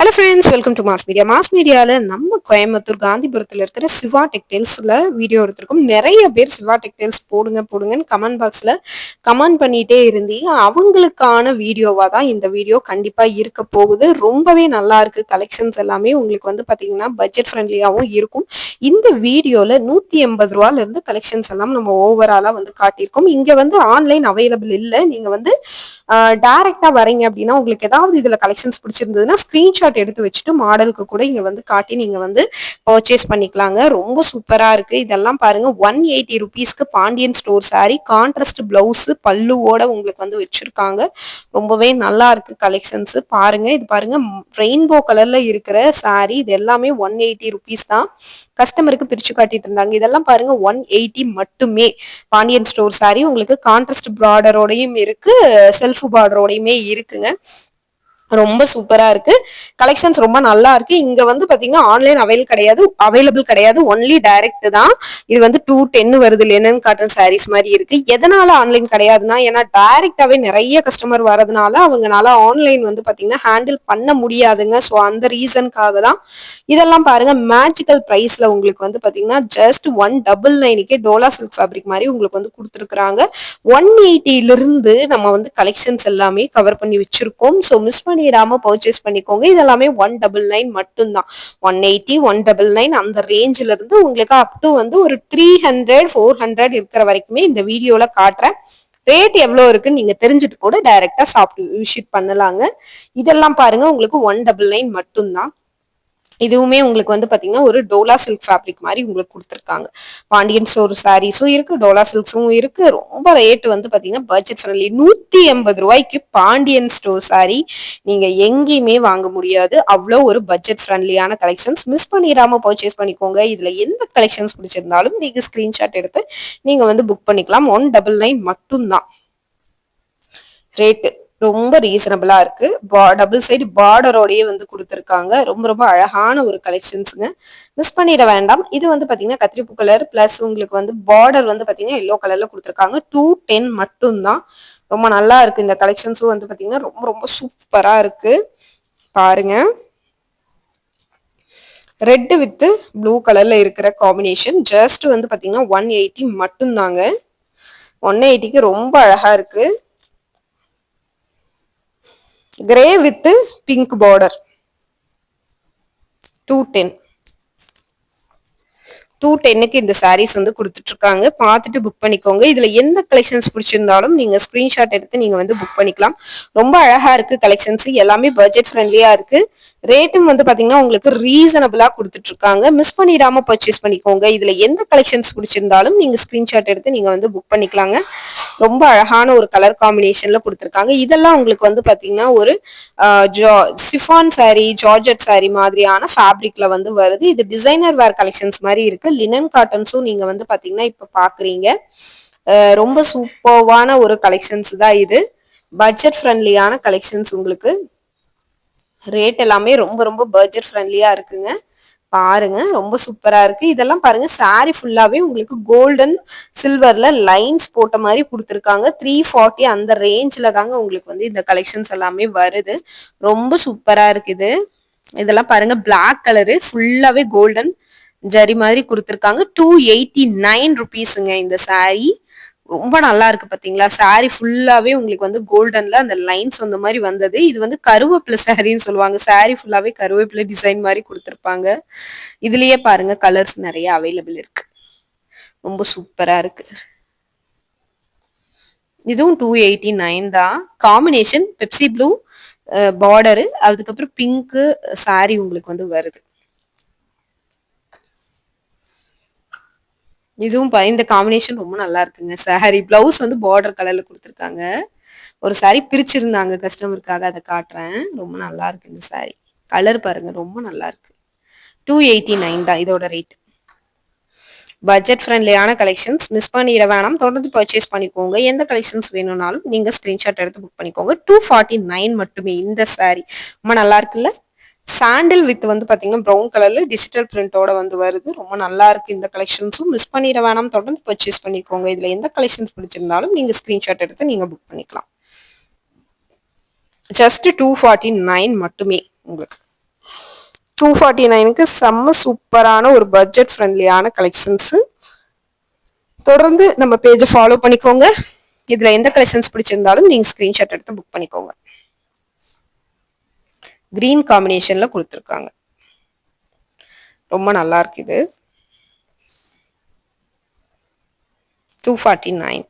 Hello friends welcome to mass media mass மீடியாவில் நம்ம கோயம்புத்தூர் காந்திபுரத்தில் இருக்கிற சிவா டெக்டைல்ஸில் வீடியோ எடுத்திருக்கோம். நிறைய பேர் சிவா டெக்டைல்ஸ் போடுங்க போடுங்கன்னு கமெண்ட் பாக்ஸில் கமெண்ட் பண்ணிகிட்டே இருந்தீங்க. அவங்களுக்கான வீடியோவாக தான் இந்த வீடியோ கண்டிப்பாக இருக்க போகுது. ரொம்பவே நல்லா இருக்குது கலெக்ஷன்ஸ் எல்லாமே உங்களுக்கு வந்து பார்த்தீங்கன்னா பட்ஜெட் ஃப்ரெண்ட்லியாகவும் இருக்கும். இந்த வீடியோவில் நூற்றி எண்பது ரூபாலேருந்து கலெக்ஷன்ஸ் எல்லாம் நம்ம ஓவராலாக வந்து காட்டியிருக்கோம். இங்கே வந்து ஆன்லைன் அவைலபிள் இல்லை. நீங்கள் வந்து டைரக்டா வரீங்க அப்படின்னா உங்களுக்கு ஏதாவது இதில் கலெக்ஷன்ஸ் பிடிச்சிருந்ததுன்னா ஸ்கிரீன்ஷாட் எடுத்து வச்சுட்டு மாடலுக்கு கூட இங்க வந்து காட்டி நீங்க வந்து பர்ச்சேஸ் பண்ணிக்கலாங்க. ரொம்ப சூப்பரா இருக்கு. இதெல்லாம் பாருங்க ஒன் எயிட்டி ருபீஸ்க்கு Pandian store sari contrast blouse பல்லுவோட உங்களுக்கு வந்து வச்சிருக்காங்க. ரொம்பவே நல்லா இருக்கு கலெக்ஷன்ஸ் பாருங்க இது பாருங்க ரெயின்போ கலர்ல இருக்கிற சாரி இது எல்லாமே ஒன் எயிட்டி ருபீஸ் தான். கஸ்டமருக்கு பிரிச்சு காட்டிட்டு இருந்தாங்க. இதெல்லாம் பாருங்க ஒன் எயிட்டி மட்டுமே. பாண்டியன் ஸ்டோர் சாரி உங்களுக்கு கான்ட்ராஸ்ட் பார்டரோடையும் இருக்கு செல்ஃப் பார்டரோடையுமே இருக்குங்க. ரொம்ப சூப்பரா இருக்கு. கலெக்ஷன்ஸ் ரொம்ப நல்லா இருக்கு. இங்க வந்து பாத்தீங்கன்னா ஆன்லைன் அவைல் கிடையாது அவைலபிள் கிடையாது. ஒன்லி டைரக்ட் தான். இது வந்து டூ டென் வருது லெனன் காட்டன் சாரீஸ் மாதிரி இருக்கு. எதனால ஆன்லைன் கிடையாதுன்னா ஏன்னா டைரக்டாவே நிறைய கஸ்டமர் வரதுனால அவங்கனால ஆன்லைன் வந்து பாத்தீங்கன்னா ஹேண்டில் பண்ண முடியாதுங்க. ஸோ அந்த ரீசனுக்காக தான். இதெல்லாம் பாருங்க மேஜிக்கல் ப்ரைஸ்ல உங்களுக்கு வந்து பாத்தீங்கன்னா ஜஸ்ட் ஒன் டபுள் நைனுக்கே டோலா சில்க் ஃபேப்ரிக் மாதிரி உங்களுக்கு வந்து கொடுத்துருக்காங்க ஒன் எயிட்டிலிருந்து நம்ம வந்து கலெக்ஷன்ஸ் எல்லாமே கவர் பண்ணி வச்சிருக்கோம். ஸோ மிஸ் பண்ணி பண்ணிடாம பர்ச்சேஸ் பண்ணிக்கோங்க. இதெல்லாமே ஒன் டபுள் நைன் மட்டும்தான். One eighty one double nine அந்த ரேஞ்சில இருந்து உங்களுக்கு அப் டு வந்து ஒரு த்ரீ ஹண்ட்ரட் ஃபோர் ஹண்ட்ரட் இருக்கிற வரைக்குமே இந்த வீடியோல காட்டுறேன். ரேட் எவ்வளோ இருக்குன்னு நீங்க தெரிஞ்சுட்டு கூட டைரக்டா சாப்பிட்டு விசிட் பண்ணலாங்க. இதெல்லாம் பாருங்க. உங்களுக்கு ஒன் டபுள் நைன் மட்டும்தான். இதுவுமே உங்களுக்கு வந்து பாத்தீங்கன்னா ஒரு டோலா சில்க் ஃபேப்ரிக் மாதிரி உங்களுக்கு கொடுத்துருக்காங்க. பாண்டியன் ஸ்டோர் சாரீஸும் இருக்கு டோலா சில்க்ஸும் இருக்கு. ரொம்ப ரேட் வந்து பாத்தீங்கன்னா பட்ஜெட் ஃப்ரெண்ட்லி நூத்தி எண்பது ரூபாய்க்கு பாண்டியன் ஸ்டோர் சாரி நீங்க எங்கேயுமே வாங்க முடியாது. அவ்வளோ ஒரு பட்ஜெட் ஃப்ரெண்ட்லியான கலெக்ஷன்ஸ் மிஸ் பண்ணிடாம பர்ச்சேஸ் பண்ணிக்கோங்க. இதுல எந்த கலெக்ஷன்ஸ் பிடிச்சிருந்தாலும் நீங்க ஸ்கிரீன்ஷாட் எடுத்து நீங்க வந்து புக் பண்ணிக்கலாம். ஒன் டபுள் நைன் மட்டும்தான். ரேட்டு ரொம்ப ரீசனபிளா இருக்கு. டபுள் சைடு பார்டரோடயே வந்து கொடுத்துருக்காங்க. ரொம்ப ரொம்ப அழகான ஒரு கலெக்ஷன்ஸுங்க மிஸ் பண்ணிட வேண்டாம். இது வந்து பாத்தீங்கன்னா கத்திரிப்பூ கலர் பிளஸ் உங்களுக்கு வந்து பார்டர் வந்து பாத்தீங்கன்னா எல்லோ கலர்ல கொடுத்துருக்காங்க. டூ டென் மட்டும்தான். ரொம்ப நல்லா இருக்கு. இந்த கலெக்ஷன்ஸும் வந்து பாத்தீங்கன்னா ரொம்ப ரொம்ப சூப்பரா இருக்கு. பாருங்க. ரெட்டு வித்து ப்ளூ கலர்ல இருக்கிற காம்பினேஷன் ஜஸ்ட் வந்து பாத்தீங்கன்னா ஒன் எயிட்டி மட்டும்தாங்க. ஒன் எயிட்டிக்கு ரொம்ப அழகா இருக்கு. Grey with pink border two ten two டென்னுக்கு இந்த சாரீஸ் வந்து கொடுத்துட்டு இருக்காங்க பார்த்துட்டு புக் பண்ணிக்கோங்க. இதுல எந்த கலெக்ஷன்ஸ் பிடிச்சிருந்தாலும் நீங்க ஸ்கிரீன்ஷாட் எடுத்து நீங்க வந்து புக் பண்ணிக்கலாம். ரொம்ப அழகா இருக்கு கலெக்ஷன்ஸ் எல்லாமே பட்ஜெட் ஃப்ரெண்ட்லியா இருக்கு. ரேட்டும் வந்து பாத்தீங்கன்னா உங்களுக்கு ரீசனபிளா கொடுத்துட்டு இருக்காங்க மிஸ் பண்ணிடாம பர்ச்சேஸ் பண்ணிக்கோங்க. இதுல எந்த கலெக்ஷன்ஸ் பிடிச்சிருந்தாலும் நீங்க ஸ்கிரீன்ஷாட் எடுத்து நீங்க வந்து புக் பண்ணிக்கலாங்க. ரொம்ப அழகான ஒரு கலர் காம்பினேஷன்ல கொடுத்துருக்காங்க. இதெல்லாம் உங்களுக்கு வந்து பாத்தீங்கன்னா ஒரு சிஃபான் சாரி ஜார்ஜட் சாரி மாதிரியான ஃபேப்ரிக்ல வந்து வருது. இது டிசைனர் வேர் கலெக்ஷன்ஸ் மாதிரி இருக்கு லினன் காட்டன்ஸும் நீங்க வந்து பாத்தீங்கன்னா இப்ப பாக்குறீங்க. ரொம்ப சூப்பர்வான ஒரு கலெக்ஷன்ஸ் தான் இது. பட்ஜெட் ஃப்ரெண்ட்லியான கலெக்ஷன்ஸ் உங்களுக்கு. ரேட் எல்லாமே ரொம்ப ரொம்ப பட்ஜெட் ஃப்ரெண்ட்லியா இருக்குங்க. பாருங்க ரொம்ப சூப்பரா இருக்கு. இதெல்லாம் பாருங்க சாரி ஃபுல்லாவே உங்களுக்கு கோல்டன் சில்வர்ல லைன்ஸ் போட்ட மாதிரி கொடுத்துருக்காங்க. த்ரீ ஃபார்ட்டி அந்த ரேஞ்சில் தாங்க உங்களுக்கு வந்து இந்த கலெக்ஷன்ஸ் எல்லாமே வருது. ரொம்ப சூப்பரா இருக்குது இதெல்லாம் பாருங்க பிளாக் கலரு ஃபுல்லாவே கோல்டன் ஜரி மாதிரி கொடுத்துருக்காங்க. டூ எயிட்டி நைன் ருபீஸுங்க இந்த சாரீ ரொம்ப நல்லா இருக்கு பாத்தீங்களா? சாரி ஃபுல்லாவே உங்களுக்கு வந்து கோல்டன்ல அந்த லைன்ஸ் வந்த மாதிரி வந்தது. இது வந்து கருவேப்பிலை சாரின்னு சொல்லுவாங்க. சாரி ஃபுல்லாவே கருவேப்பிலை டிசைன் மாதிரி கொடுத்துருப்பாங்க. இதுலயே பாருங்க கலர்ஸ் நிறைய அவைலபிள் இருக்கு. ரொம்ப சூப்பரா இருக்கு. இதுவும் டூ எயிட்டி நைன் தான் காம்பினேஷன் பெப்சி ப்ளூ பார்டரு அதுக்கப்புறம் பிங்க்கு சாரி உங்களுக்கு வந்து வருது. இதுவும் இந்த காம்பினேஷன் ரொம்ப நல்லா இருக்குங்க. சாரி பிளவுஸ் வந்து பார்டர் கலர்ல கொடுத்துருக்காங்க. ஒரு சாரி பிரிச்சிருந்தாங்க கஸ்டமருக்காக அதை காட்டுறேன். ரொம்ப நல்லா இருக்கு இந்த சாரி கலர் பாருங்க ரொம்ப நல்லா இருக்கு. டூ எயிட்டி நைன் தான் இதோட ரேட் பட்ஜெட் ஃப்ரெண்ட்லியான கலெக்ஷன்ஸ் மிஸ் பண்ணிட வேணாம். தொடர்ந்து பர்ச்சேஸ் பண்ணிக்கோங்க. எந்த கலெக்ஷன்ஸ் வேணும்னாலும் நீங்க ஸ்கிரீன்ஷாட் எடுத்து புக் பண்ணிக்கோங்க. டூ ஃபார்ட்டி நைன் மட்டுமே இந்த சாரி ரொம்ப நல்லா இருக்குல்ல? சாண்டில் வித் வந்து பார்த்தீங்கன்னா ப்ரௌன் கலர்ல டிஜிட்டல் பிரிண்டோட வந்து வருது. ரொம்ப நல்லா இருக்கு இந்த கலெக்ஷன்ஸும் மிஸ் பண்ணிட வேணாம். தொடர்ந்து பர்ச்சேஸ் பண்ணிக்கோங்க. இதில் எந்த கலெக்ஷன்ஸ் பிடிச்சிருந்தாலும் நீங்கள் ஸ்க்ரீன்ஷாட் எடுத்து நீங்கள் புக் பண்ணிக்கலாம். ஜஸ்ட் டூ ஃபார்ட்டி நைன் மட்டுமே உங்களுக்கு. டூ ஃபார்ட்டி நைனுக்கு செம்ம சூப்பரான ஒரு பட்ஜெட் ஃப்ரெண்ட்லியான கலெக்ஷன்ஸு தொடர்ந்து நம்ம பேஜை ஃபாலோ பண்ணிக்கோங்க. இதில் எந்த கலெக்ஷன்ஸ் பிடிச்சிருந்தாலும் நீங்கள் ஸ்க்ரீன்ஷாட் எடுத்து புக் பண்ணிக்கோங்க. கிரீன் காம்பினேஷனில் கொடுத்துருக்காங்க. ரொம்ப நல்லா இருக்குது டூ ஃபார்ட்டி நைன்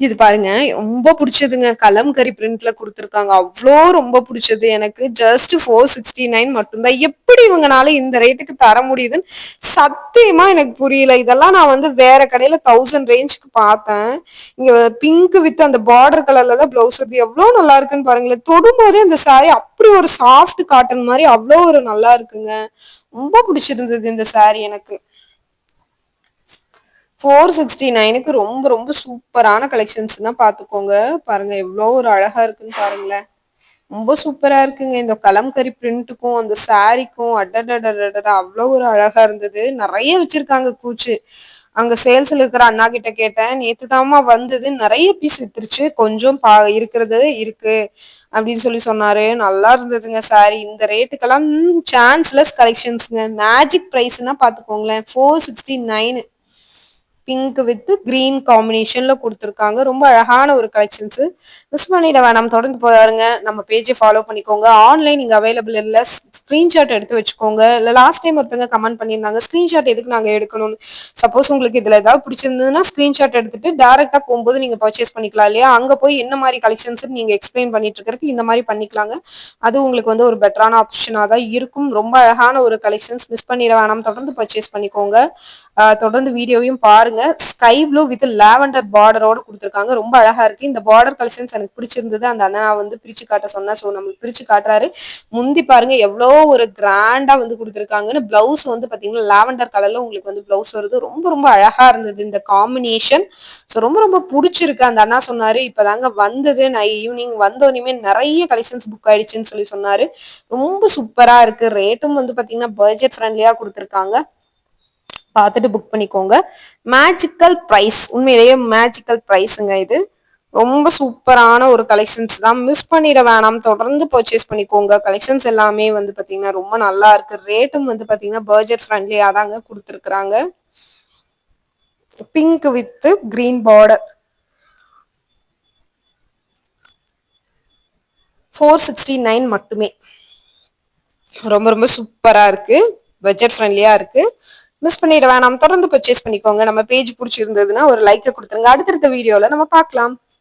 இது பாருங்க ரொம்ப பிடிச்சதுங்க. கலம்கரி பிரிண்ட்ல கொடுத்துருக்காங்க. அவ்வளோ ரொம்ப பிடிச்சது. எனக்கு ஜஸ்ட் ஃபோர் சிக்ஸ்டி நைன் மட்டும்தான். எப்படி இவங்கனால இந்த ரேட்டுக்கு தர முடியுதுன்னு சத்தியமா எனக்கு புரியல. இதெல்லாம் நான் வந்து வேற கடையில தௌசண்ட் ரேஞ்சுக்கு பார்த்தேன். இங்க பிங்க் வித் அந்த பார்டர் கலர்ல தான் பிளவுஸ் வருது. எவ்வளோ நல்லா இருக்குன்னு பாருங்களேன். தொடும்போதே அந்த சாரி அப்படி ஒரு சாஃப்ட் காட்டன் மாதிரி அவ்வளோ ஒரு நல்லா இருக்குங்க. ரொம்ப பிடிச்சிருந்தது இந்த சாரி எனக்கு. ஃபோர் சிக்ஸ்டி நைனுக்கு ரொம்ப ரொம்ப சூப்பரான கலெக்ஷன்ஸ்னா பார்த்துக்கோங்க பாருங்க எவ்வளோ ஒரு அழகா இருக்குன்னு பாருங்களேன். ரொம்ப சூப்பரா இருக்குங்க. இந்த கலம்கரி பிரிண்ட்டுக்கும் அந்த சாரிக்கும் அடடடடடா அவ்வளோ ஒரு அழகா இருந்தது. நிறைய வச்சிருக்காங்க கூச்சு அங்க சேல்ஸ்ல இருக்கிற அண்ணா கிட்ட கேட்டேன். நேத்து தாமா வந்தது. நிறைய பீஸ் எடுத்துருச்சு கொஞ்சம் பா இருக்கிறது இருக்கு. அப்படின்னு சொல்லி சொன்னாரு. நல்லா இருந்ததுங்க சாரி இந்த ரேட்டுக்கெல்லாம் சான்ஸ்லெஸ் கலெக்ஷன்ஸ்ங்க மேஜிக் ப்ரைஸ்னா பாத்துக்கோங்களேன். Four sixty nine pink with green காம்பினேஷன்ல கொடுத்துருக்காங்க. ரொம்ப அழகான ஒரு கலெக்ஷன்ஸ் மிஸ் பண்ணிட வேணாம் தொடர்ந்து பாருங்க. நம்ம பேஜை ஃபாலோ பண்ணிக்கோங்க. ஆன்லைன் இங்க அவைலபிள் இல்லை. ஸ்கிரீன்ஷாட் எடுத்து வச்சுக்கோங்க. இல்ல லாஸ்ட் டைம் ஒருத்தங்க கமெண்ட் பண்ணியிருந்தாங்க. ஸ்கிரீன்ஷாட் எதுக்கு நாங்க எடுக்கணும்னு? சப்போஸ் உங்களுக்கு இதுல ஏதாவது பிடிச்சிருந்ததுன்னா ஸ்கிரீன்ஷாட் எடுத்துட்டு டேரக்டா போகும்போது நீங்க பர்ச்சேஸ் பண்ணிக்கலாம் இல்லையா? அங்க போய் என்ன மாதிரி கலெக்ஷன்ஸ் நீங்க எக்ஸ்பிளைன் பண்ணிட்டு இருக்கிறதுக்கு இந்த மாதிரி பண்ணிக்கலாங்க. அது உங்களுக்கு வந்து ஒரு பெட்டரான ஆப்ஷனா தான் இருக்கும். ரொம்ப அழகான ஒரு கலெக்ஷன்ஸ் மிஸ் பண்ணிட வேணாம் தொடர்ந்து பர்ச்சேஸ் பண்ணிக்கோங்க. தொடர்ந்து வீடியோவையும் பாருங்க. பாருங்க ஸ்கை ப்ளூ வித் லாவெண்டர் பார்டரோட கொடுத்துருக்காங்க. ரொம்ப அழகா இருக்கு. இந்த பார்டர் கலெக்ஷன்ஸ் எனக்கு பிடிச்சிருந்தது. அந்த அண்ணா வந்து பிரிச்சு காட்ட சொன்னா ஸோ நம்மளுக்கு பிரிச்சு காட்டுறாரு. முந்தி பாருங்க எவ்வளோ ஒரு கிராண்டா வந்து கொடுத்துருக்காங்கன்னு. பிளவுஸ் வந்து பாத்தீங்கன்னா லாவெண்டர் கலர்ல உங்களுக்கு வந்து பிளவுஸ் வருது. ரொம்ப ரொம்ப அழகா இருந்தது இந்த காம்பினேஷன் ஸோ ரொம்ப ரொம்ப பிடிச்சிருக்கு. அந்த அண்ணா சொன்னாரு இப்பதாங்க வந்தது. நான் ஈவினிங் வந்தோடனே நிறைய கலெக்ஷன்ஸ் புக் ஆயிடுச்சுன்னு சொல்லி சொன்னாரு. ரொம்ப சூப்பரா இருக்கு. ரேட்டும் வந்து பாத்தீங்கன்னா பட்ஜெட் ஃப்ரெண்ட்லியா கொடுத்துருக்காங்க. பார்த்துட்டு புக் பண்ணிக்கோங்க. மேஜிக்கல் ப்ரைஸ் உண்மையிலேயே மேஜிக்கல் ப்ரைஸுங்க இது. ரொம்ப சூப்பரான ஒரு கலெக்ஷன்ஸ் தான். மிஸ் பண்ணிட வேணாம். தொடர்ந்து பர்ச்சேஸ் பண்ணிக்கோங்க. கலெக்ஷன்ஸ் எல்லாமே வந்து பார்த்தீங்கன்னா ரொம்ப நல்லா இருக்கு. ரேட்டும் வந்து பார்த்தீங்கன்னா பர்ஜர் ஃப்ரெண்ட்லியாக தாங்க கொடுத்துருக்குறாங்க. Pink with green border four sixty nine மட்டுமே. ரொம்ப ரொம்ப சூப்பராக இருக்கு. பட்ஜெட் ஃப்ரெண்ட்லியாக இருக்குது மிஸ் பண்ணிட வேணாம். தொடர்ந்து பர்ச்சேஸ் பண்ணிக்கோங்க. நம்ம பேஜ் பிடிச்சிருந்ததுன்னா ஒரு லைக்கை கொடுத்துருங்க. அடுத்தடுத்த வீடியோல நம்ம பார்க்கலாம்.